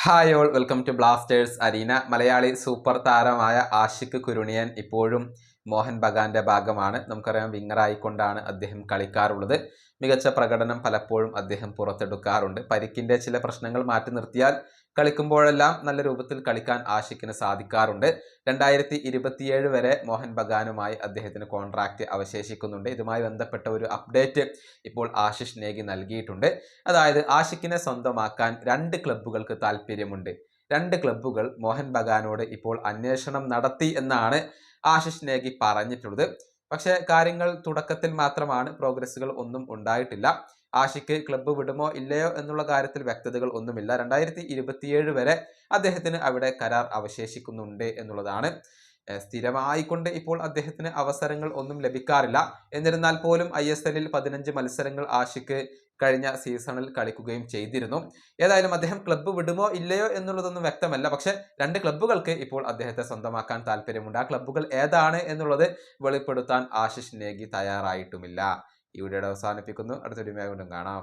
Hi all welcome to Blasters arena Malayali super താരമായ ആഷിഖ് കുരുണിയൻ ഇപ്പോഴും മോഹൻ ബഗാന്റെ ഭാഗമാണ്. നമുക്കറിയാം വിങ്ങറായിക്കൊണ്ടാണ് അദ്ദേഹം കളിക്കാറുള്ളത്. മികച്ച പ്രകടനം പലപ്പോഴും അദ്ദേഹം പുറത്തെടുക്കാറുണ്ട്. പരിക്കിന്റെ ചില പ്രശ്നങ്ങൾ മാറ്റി നിർത്തിയാൽ കളിക്കുമ്പോഴെല്ലാം നല്ല രൂപത്തിൽ കളിക്കാൻ ആശിക്കിന് സാധിക്കാറുണ്ട്. രണ്ടായിരത്തി ഇരുപത്തിയേഴ് വരെ മോഹൻ ബഗാനുമായി അദ്ദേഹത്തിന് കോൺട്രാക്റ്റ് അവശേഷിക്കുന്നുണ്ട്. ഇതുമായി ബന്ധപ്പെട്ട ഒരു അപ്ഡേറ്റ് ഇപ്പോൾ ആശിഷ് നേഗി നൽകിയിട്ടുണ്ട്. അതായത് ആശിക്കിനെ സ്വന്തമാക്കാൻ രണ്ട് ക്ലബ്ബുകൾക്ക് താല്പര്യമുണ്ട് രണ്ട് ക്ലബ്ബുകൾ മോഹൻ ബഗാനോട് ഇപ്പോൾ അന്വേഷണം നടത്തി എന്നാണ് ആശിഷ് നേഗി പറഞ്ഞിട്ടുള്ളത്. പക്ഷേ കാര്യങ്ങൾ തുടക്കത്തിൽ മാത്രമാണ് പ്രോഗ്രസ്സുകൾ ഒന്നും ഉണ്ടായിട്ടില്ല. ആഷിക്ക് ക്ലബ്ബ് വിടുമോ ഇല്ലയോ എന്നുള്ള കാര്യത്തിൽ വ്യക്തതകൾ ഒന്നുമില്ല. രണ്ടായിരത്തി ഇരുപത്തിയേഴ് വരെ അദ്ദേഹത്തിന് അവിടെ കരാർ അവശേഷിക്കുന്നുണ്ട് എന്നുള്ളതാണ്. സ്ഥിരമായിക്കൊണ്ട് ഇപ്പോൾ അദ്ദേഹത്തിന് അവസരങ്ങൾ ഒന്നും ലഭിക്കാറില്ല. എന്നിരുന്നാൽ പോലും ഐ എസ് എല്ലിൽ പതിനഞ്ച് മത്സരങ്ങൾ ആഷിക്ക് കഴിഞ്ഞ സീസണിൽ കളിക്കുകയും ചെയ്തിരുന്നു. ഏതായാലും അദ്ദേഹം ക്ലബ്ബ് വിടുമോ ഇല്ലയോ എന്നുള്ളതൊന്നും വ്യക്തമല്ല. പക്ഷെ രണ്ട് ക്ലബ്ബുകൾക്ക് ഇപ്പോൾ അദ്ദേഹത്തെ സ്വന്തമാക്കാൻ താല്പര്യമുണ്ട്. ആ ക്ലബ്ബുകൾ ഏതാണ് എന്നുള്ളത് വെളിപ്പെടുത്താൻ ആശിഷ് നേഗി തയ്യാറായിട്ടുമില്ല. ഈ വീഡിയോയുടെ അവസാനിപ്പിക്കുന്നു. അടുത്തൊരു വീണ്ടും കാണാം.